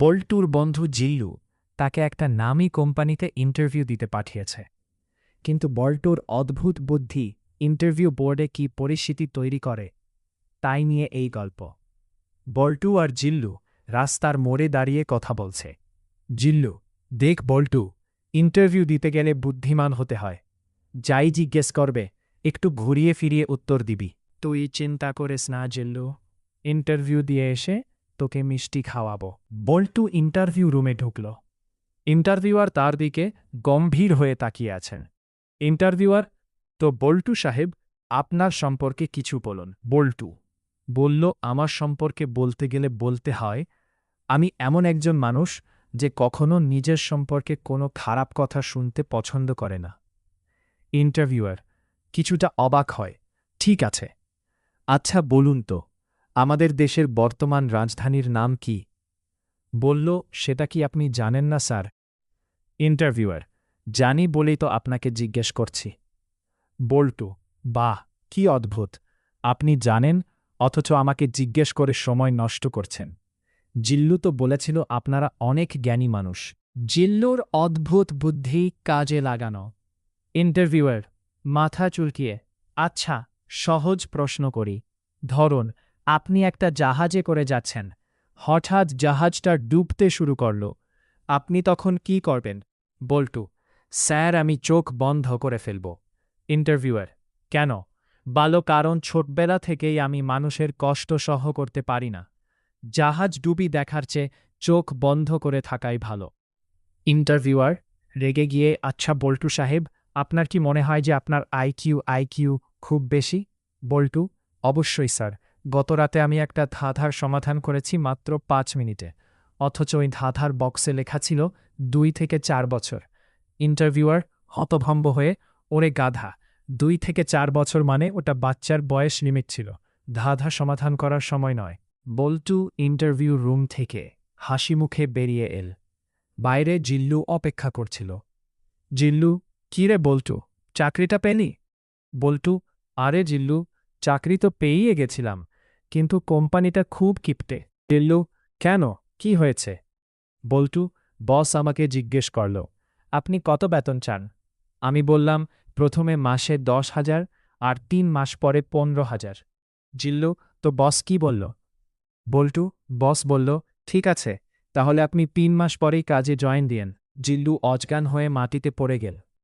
বল্টুর বন্ধু জিল্লু তাকে একটা নামী কোম্পানিতে ইন্টারভিউ দিতে পাঠিয়েছে। কিন্তু বল্টুর অদ্ভুত বুদ্ধি ইন্টারভিউ বোর্ডে কি পরিস্থিতি তৈরি করে, তাই নিয়ে এই গল্প। বল্টু আর জিল্লু রাস্তার মোড়ে দাঁড়িয়ে কথা বলছে। জিল্লু, দেখ বল্টু, ইন্টারভিউ দিতে গেলে বুদ্ধিমান হতে হয়। যাই জিজ্ঞেস করবে, একটু ঘুরিয়ে ফিরিয়ে উত্তর দিবি। তুই চিন্তা করিস না জিল্লু, ইন্টারভিউ দিয়ে এসে তোকে মিষ্টি খাওয়াবো। বল্টু ইন্টারভিউ রুমে ঢুকল। ইন্টারভিউয়ার তার দিকে গম্ভীর হয়ে তাকিয়ে আছেন। ইন্টারভিউয়ার, তো বল্টু সাহেব, আপনার সম্পর্কে কিছু বলুন। বল্টু, বলল, আমার সম্পর্কে বলতে গেলে বলতে হয়, আমি এমন একজন মানুষ যে কখনো নিজের সম্পর্কে কোনো খারাপ কথা শুনতে পছন্দ করে না। ইন্টারভিউয়ার, কিছুটা অবাক হয়। ঠিক আছে। আচ্ছা বলুন তো। আমাদের দেশের বর্তমান রাজধানীর নাম কি? বলল, সেটা কি আপনি জানেন না, স্যার? ইন্টারভিউয়ার, জানি বলেই তো আপনাকে জিজ্ঞেস করছি। বল্টু, বাহ, কি অদ্ভুত। আপনি জানেন, অথচ আমাকে জিজ্ঞেস করে সময় নষ্ট করছেন। জিল্লু তো বলেছিল আপনারা অনেক জ্ঞানী মানুষ। জিল্লুর অদ্ভুত বুদ্ধি কাজে লাগানো। ইন্টারভিউয়ার, মাথা চুলকিয়ে আচ্ছা সহজ প্রশ্ন করি। ধরুন আপনি একটা জাহাজে করে যাচ্ছেন। হঠাৎ জাহাজটা ডুবতে শুরু করল। আপনি তখন কি করবেন? বল্টু, স্যার, আমি চোখ বন্ধ করে ফেলব। ইন্টারভিউয়ার, কেন? ভালো কারণ ছোটবেলা থেকেই আমি মানুষের কষ্ট সহ করতে পারি না। জাহাজ ডুবি দেখার চেয়ে চোখ বন্ধ করে থাকাই ভালো। ইন্টারভিউয়ার, রেগে গিয়ে আচ্ছা বল্টু সাহেব, আপনার কি মনে হয় যে আপনার আইকিউ আইকিউ খুব বেশি? বল্টু, অবশ্যই, স্যার। গতরাতে আমি একটা ধাঁধার সমাধান করেছি মাত্র পাঁচ মিনিটে। অথচ ওই ধাঁধার বক্সে লেখা ছিল, দুই থেকে চার বছর। ইন্টারভিউয়ার হতভম্ব হয়ে, ওরে গাধা, দুই থেকে চার বছর মানে ওটা বাচ্চার বয়স লিমিট ছিল। ধাঁধা সমাধান করার সময় নয় বল্টু ইন্টারভিউ রুম থেকে হাসি মুখে বেরিয়ে এল। বাইরে জিল্লু অপেক্ষা করছিল। জিল্লু, কি রে বল্টু, চাকরিটা পেলি? বল্টু, আরে জিল্লু, চাকরি তো পেয়েই গেছিলাম। কিন্তু কোম্পানিটা খুব কিপটে। জিল্লু কেন? কি হয়েছে? বল্টু, বস আমাকে জিজ্ঞেস করল, আপনি কত বেতন চান? আমি বললাম, প্রথমে মাসে দশ হাজার আর তিন মাস পরে পনেরো হাজার। জিল্লু, তো বস কি বলল? বল্টু, বস বলল, ঠিক আছে, তাহলে আপনি তিন মাস পরেই কাজে জয়েন দিয়েন। জিল্লু অজগান হয়ে মাটিতে পড়ে গেল।